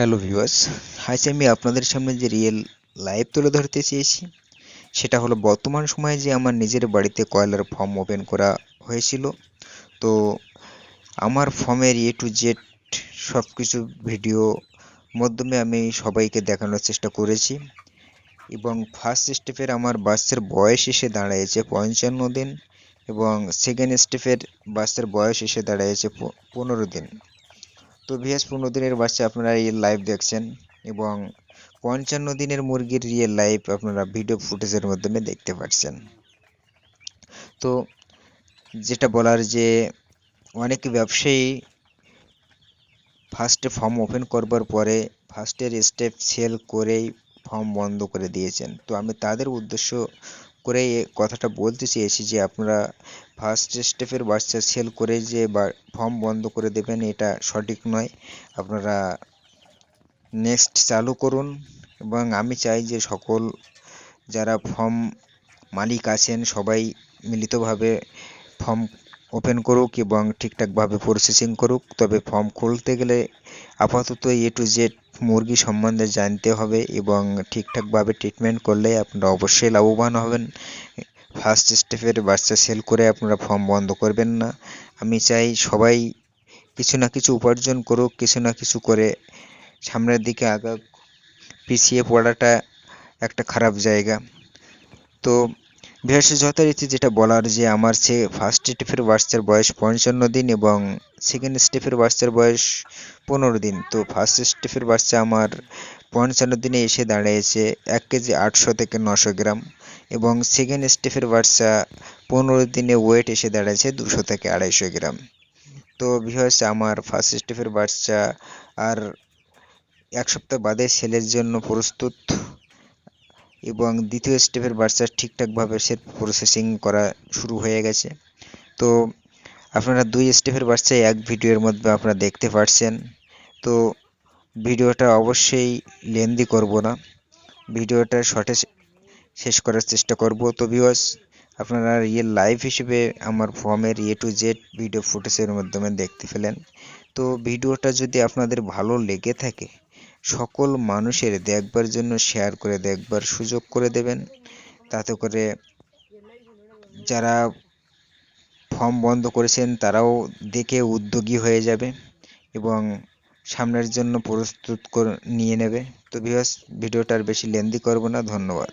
Hello viewers, আজ আমি আপনাদের সামনে যে রিয়েল লাইভ তুলে ধরতে চেয়েছি, সেটা হলো বর্তমান সময়ে যে আমার নিজের বাড়িতে কয়লার ফর্ম ওপেন করা হয়েছিল। তো আমার ফর্মের এ টু জেড সব কিছু ভিডিও মাধ্যমে আমি সবাইকে দেখানোর চেষ্টা করেছি এবং ফার্স্ট স্টেপের আমার বাচ্চার বয়স এসে দাঁড়িয়েছে পঞ্চান্ন দিন এবং সেকেন্ড স্টেপের বাচ্চার বয়স এসে দাঁড়িয়েছে প- পনেরো দিন। তো ভিএস পনেরো দিনের বাচ্চা আপনারা রিয়েল লাইভ দেখছেন এবং পঞ্চান্ন দিনের মুরগির রিয়েল লাইভ আপনারা ভিডিও ফুটেজের মাধ্যমে দেখতে পাচ্ছেন। তো যেটা বলার যে অনেক ব্যবসায়ী ফার্স্টে ফর্ম ওপেন করবার পরে ফার্স্টের স্টেপ সেল করেই ফর্ম বন্ধ করে দিয়েছেন। তো আমি তাদের উদ্দেশ্য করে কথাটা বলতে চেয়েছি যে আপনারা ফার্স্ট স্টেপের বাচ্চা সেল করে যে বা ফর্ম বন্ধ করে দেবেন, এটা সঠিক নয়। আপনারা নেক্সট চালু করুন এবং আমি চাই যে সকল যারা ফর্ম মালিক আছেন সবাই মিলিতভাবে ফর্ম ওপেন করুক এবং ঠিকঠাকভাবে প্রসেসিং করুক। তবে ফর্ম খুলতে গেলে আপাতত এ টু জেড মুরগি সম্বন্ধে জানতে হবে এবং ঠিকঠাকভাবে ট্রিটমেন্ট করলে আপনারা অবশ্যই লাভবান হবেন। ফার্স্ট স্টেপের বাচ্চা সেল করে আপনারা ফর্ম বন্ধ করবেন না। আমি চাই সবাই কিছু না কিছু উপার্জন করুক, কিছু না কিছু করে সামনের দিকে আগাক। পিছিয়ে পড়াটা একটা খারাপ জায়গা। তো বিহাসে যথারীতি যেটা বলার যে আমার সে ফার্স্ট স্টেপের বাচ্চার বয়স পঞ্চান্ন দিন এবং সেকেন্ড স্টেপের বাচ্চার বয়স পনেরো দিন। তো ফার্স্ট স্টেপের বাচ্চা আমার পঞ্চান্ন দিনে এসে দাঁড়িয়েছে এক কেজি আটশো থেকে নশো গ্রাম এবং সেকেন্ড স্টেপের বাচ্চা পনেরো দিনে ওয়েট এসে দাঁড়িয়েছে দুশো থেকে আড়াইশো গ্রাম। তো বিহাস আমার ফার্স্ট স্টেপের বাচ্চা আর এক সপ্তাহ বাদে সেলের জন্য প্রস্তুত এবং দ্বিতীয় স্টেপের বাচ্চা ঠিকঠাকভাবে সে প্রসেসিং করা শুরু হয়ে গেছে। তো আপনারা দুই স্টেপের বাচ্চা এক ভিডিওর মধ্যে আপনারা দেখতে পাচ্ছেন তো ভিডিওটা অবশ্যই লেন্দি করব না। ভিডিওটা শর্টে শেষ করার চেষ্টা করব। তো ভিউয়ার্স আপনারা রিয়েল লাইভ হিসেবে আমার ফর্মের এ টু জেড ভিডিও ফুটেজের মাধ্যমে দেখতে পেলেন। তো ভিডিওটা যদি আপনাদের ভালো লেগে থাকে সকল মানুষের দেখবার জন্য শেয়ার করে দেখবার সুযোগ করে দেবেন। তাতে করে যারা ফর্ম বন্ধ করেছেন তারাও দেখে উদ্যোগী হয়ে যাবে এবং সামনের জন্য প্রস্তুত করে নিয়ে নেবে। তো ভিউয়ার্স ভিডিওটার বেশি লেন্দি করব না। ধন্যবাদ।